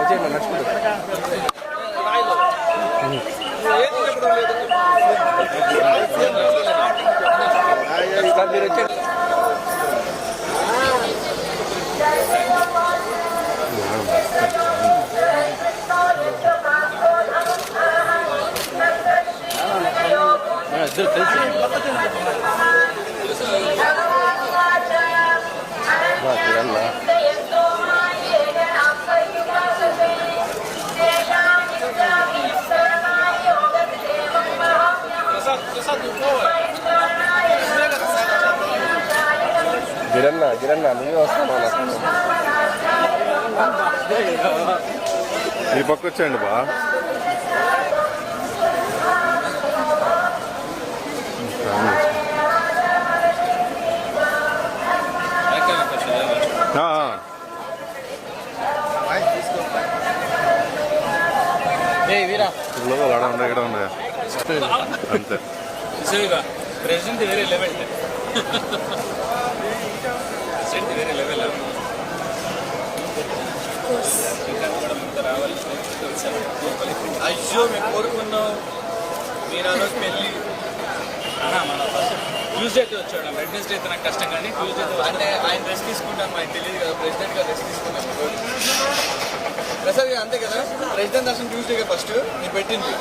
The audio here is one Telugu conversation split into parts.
వచ్చేయండి నెక్స్ట్ ఇద్దరు కలిసి గిరన్న గిరన్న నువ్వే వస్తున్నావు ఈ పక్క వచ్చేయండి బా. లోపల ఆడ ఇక్కడ అంతే. ప్రెసిడెంట్ వేరే లెవెల్ ప్రెసిడెంట్ వేరే లెవెల్ అయ్యో మేము కోరుకున్నాం. మీరు ఆ రోజు పెళ్ళి. ట్యూస్డే వచ్చాడు వెడ్నెస్డే అయితే నాకు కష్టం కానీ ట్యూస్డే అంటే ఆయన రెస్ట్ తీసుకుంటాను మనకి తెలియదు కదా. ప్రెసిడెంట్ గారు రెస్ట్ తీసుకున్నాం ప్రసాద్ గారు అంతే కదా? ప్రెసిడెంట్ దర్శనం ట్యూస్డేగా ఫస్ట్ నేను పెట్టింది.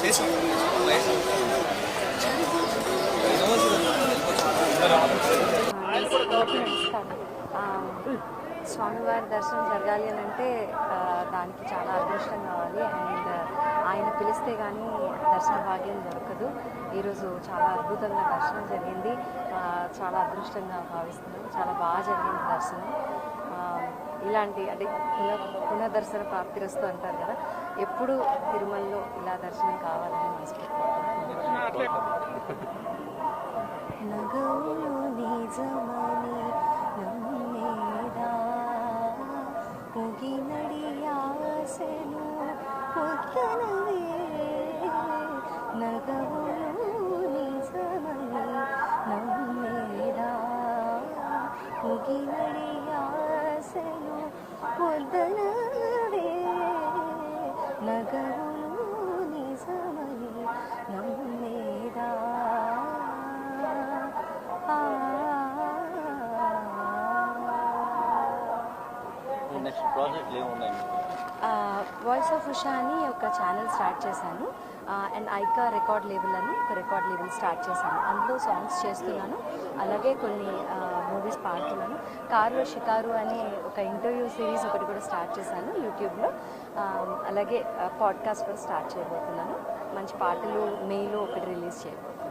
చేసి స్వామివారి దర్శనం జరగాలి అని అంటే దానికి చాలా అదృష్టం కావాలి. అండ్ ఆయన పిలిస్తే కానీ దర్శన భాగ్యం దొరకదు. ఈరోజు చాలా అద్భుతంగా దర్శనం జరిగింది. చాలా అదృష్టంగా భావిస్తున్నాం. చాలా బాగా జరిగింది దర్శనం. ఇలాంటి అంటే పునః పునఃదర్శన ప్రాప్తిరస్తూ అంటారు కదా ఎప్పుడు తిరుమలలో ఇలా దర్శనం కావాలని మనసు నగవులు నిజమని నమ్మేదా పొగినడి ఆశను పొద్దనవే నగవులు నిజమని నమ్మేదా పొగినడి ఆశను నెక్స్ట్ ప్రాజెక్ట్లు ఏమున్నాయి? వాయిస్ ఆఫ్ ఉషా అని ఒక ఛానల్ స్టార్ట్ చేశాను. అండ్ ఐకా రికార్డ్ లేబుల్ అని ఒక రికార్డ్ లేబుల్ స్టార్ట్ చేశాను. అందులో సాంగ్స్ చేస్తున్నాను. అలాగే కొన్ని మూవీస్ పాడుతున్నాను. కారులో షికారు అనే ఒక ఇంటర్వ్యూ సిరీస్ ఒకటి కూడా స్టార్ట్ చేశాను యూట్యూబ్లో. అలాగే పాడ్కాస్ట్ కూడా స్టార్ట్ చేయబోతున్నాను. మంచి పాటలు మేలో ఒకటి రిలీజ్ చేయబోతున్నాను.